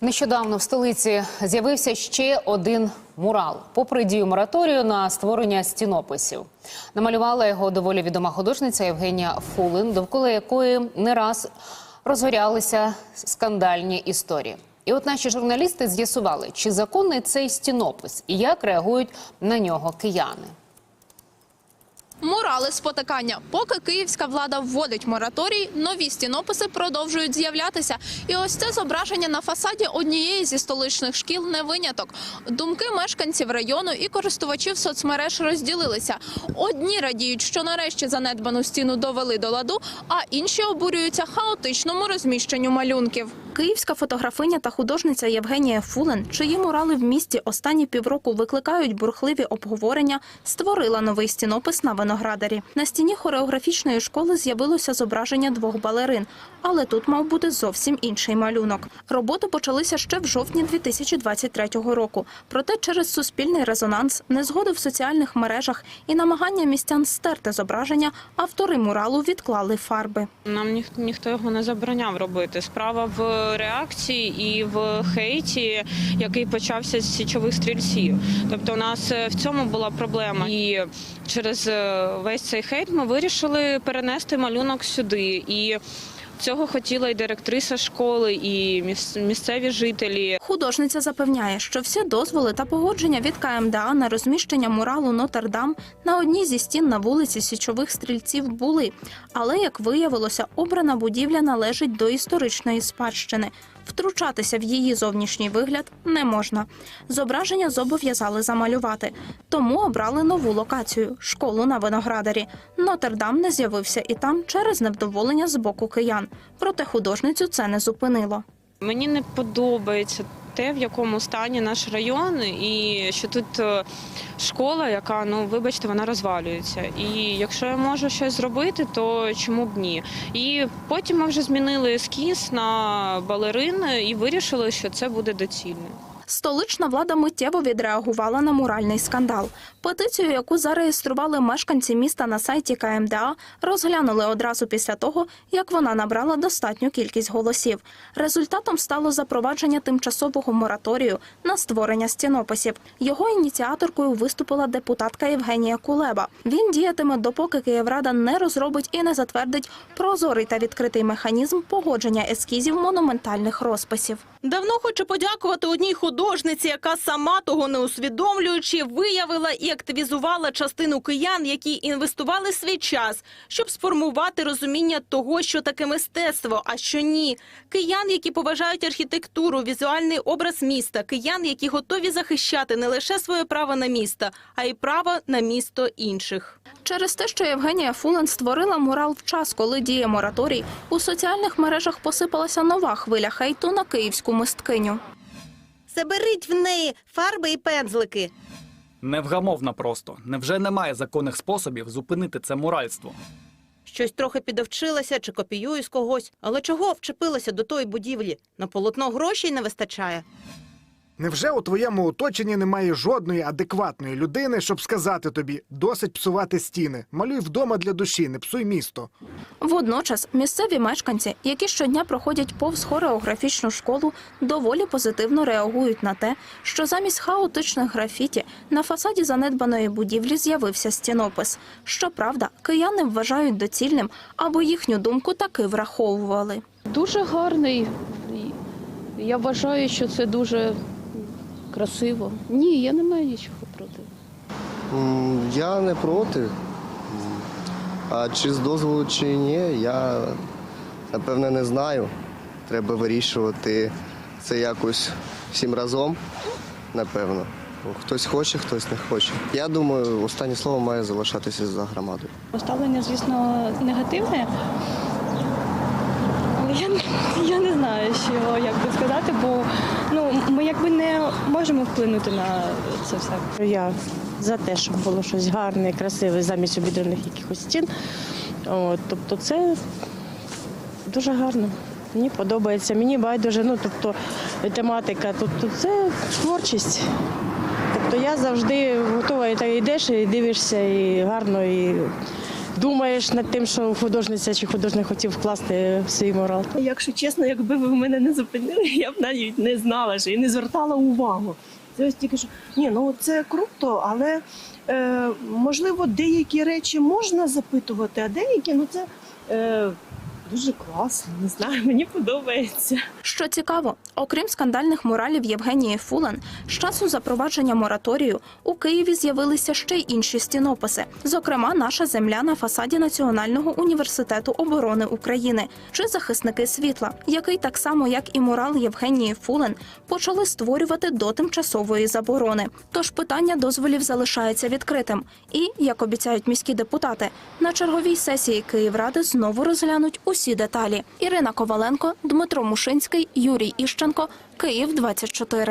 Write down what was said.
Нещодавно в столиці з'явився ще один мурал. Попри дію мораторію на створення стінописів, намалювала його доволі відома художниця Євгенія Фулин, довкола якої не раз розгорялися скандальні історії. І от наші журналісти з'ясували, чи законний цей стінопис і як реагують на нього кияни. Мурали спотикання. Поки київська влада вводить мораторій, нові стінописи продовжують з'являтися. І ось це зображення на фасаді однієї зі столичних шкіл не виняток. Думки мешканців району і користувачів соцмереж розділилися. Одні радіють, що нарешті занедбану стіну довели до ладу, а інші обурюються хаотичному розміщенню малюнків. Київська фотографиня та художниця Євгенія Фулен, чиї мурали в місті останні півроку викликають бурхливі обговорення, створила новий стінопис на виноградарі. На стіні хореографічної школи з'явилося зображення двох балерин, але тут мав бути зовсім інший малюнок. Роботи почалися ще в жовтні 2023 року. Проте через суспільний резонанс, незгоди в соціальних мережах і намагання містян стерти зображення, автори муралу відклали фарби. Нам ніх, ніхто його не забороняв робити. Справа в реакції і в хейті, який почався з січових стрільців. Тобто, у нас е, в цьому була проблема. І через е, весь цей хейт ми вирішили перенести малюнок сюди. І цього хотіла і директриса школи, і місцеві жителі. Художниця запевняє, що всі дозволи та погодження від КМДА на розміщення муралу Нотр-Дам на одній зі стін на вулиці Січових стрільців були. Але, як виявилося, обрана будівля належить до історичної спадщини. Втручатися в її зовнішній вигляд не можна. Зображення зобов'язали замалювати, тому обрали нову локацію школу на виноградарі. Нотр-Дам не з'явився і там через невдоволення з боку киян. Проте художницю це не зупинило. Мені не подобається те, в якому стані наш район, і що тут е, школа, яка, ну вибачте, вона розвалюється. І якщо я можу щось зробити, то чому б ні? І потім ми вже змінили ескіз на балерин і вирішили, що це буде доцільно. Столична влада миттєво відреагувала на муральний скандал. Петицію, яку зареєстрували мешканці міста на сайті КМДА, розглянули одразу після того, як вона набрала достатню кількість голосів. Результатом стало запровадження тимчасового мораторію на створення стінописів. Його ініціаторкою виступила депутатка Євгенія Кулеба. Він діятиме, допоки Київрада не розробить і не затвердить прозорий та відкритий механізм погодження ескізів монументальних розписів. Давно хочу подякувати одній художниці, яка сама того не усвідомлюючи, виявила і активізувала частину киян, які інвестували свій час, щоб сформувати розуміння того, що таке мистецтво, а що ні. Киян, які поважають архітектуру, візуальний образ міста, киян, які готові захищати не лише своє право на місто, а й право на місто інших. Через те, що Євгенія Фулен створила мурал в час, коли діє мораторій, у соціальних мережах посипалася нова хвиля хейту на київську мисткиню. Заберіть в неї фарби і пензлики. Невгамовна просто. Невже немає законних способів зупинити це муральство? Щось трохи підовчилася чи копіюю з когось. Але чого вчепилася до тої будівлі? На полотно грошей не вистачає. Невже у твоєму оточенні немає жодної адекватної людини, щоб сказати тобі досить псувати стіни, малюй вдома для душі, не псуй місто. Водночас місцеві мешканці, які щодня проходять повз хореографічну школу, доволі позитивно реагують на те, що замість хаотичних графіті на фасаді занедбаної будівлі з'явився стінопис. Щоправда, кияни вважають доцільним, аби їхню думку таки враховували. Дуже гарний. Я вважаю, що це дуже красиво. Ні, я не маю нічого проти. Я не проти. А чи з дозволу, чи ні, я напевне не знаю. Треба вирішувати це якось всім разом, напевно. Хтось хоче, хтось не хоче. Я думаю, останнє слово має залишатися за громадою. Ставлення, звісно, негативне. Я, я не знаю, що як би сказати, бо ну, ми якби не можемо вплинути на це все. Я за те, щоб було щось гарне, красиве замість обідраних якихось стін. От, тобто це дуже гарно. Мені подобається. Мені байдуже, ну тобто тематика, тобто це творчість. Тобто я завжди готова, і так йдеш, і дивишся, і гарно, і думаєш над тим, що художниця чи художник хотів вкласти в свій морал. Якщо чесно, якби ви мене не зупинили, я б навіть не знала що і не звертала увагу. Це ось тільки що ні, ну це круто, але е, можливо деякі речі можна запитувати, а деякі ну це е, дуже класно. Не знаю, мені подобається. Що цікаво, окрім скандальних муралів Євгенії Фулен, з часу запровадження мораторію у Києві з'явилися ще й інші стінописи. Зокрема, наша земля на фасаді Національного університету оборони України чи захисники світла, який так само як і мурал Євгенії Фулен почали створювати до тимчасової заборони. Тож питання дозволів залишається відкритим. І, як обіцяють міські депутати, на черговій сесії Київради знову розглянуть усі деталі. Ірина Коваленко, Дмитро Мушинський, Юрій Іщенко, Київ 24.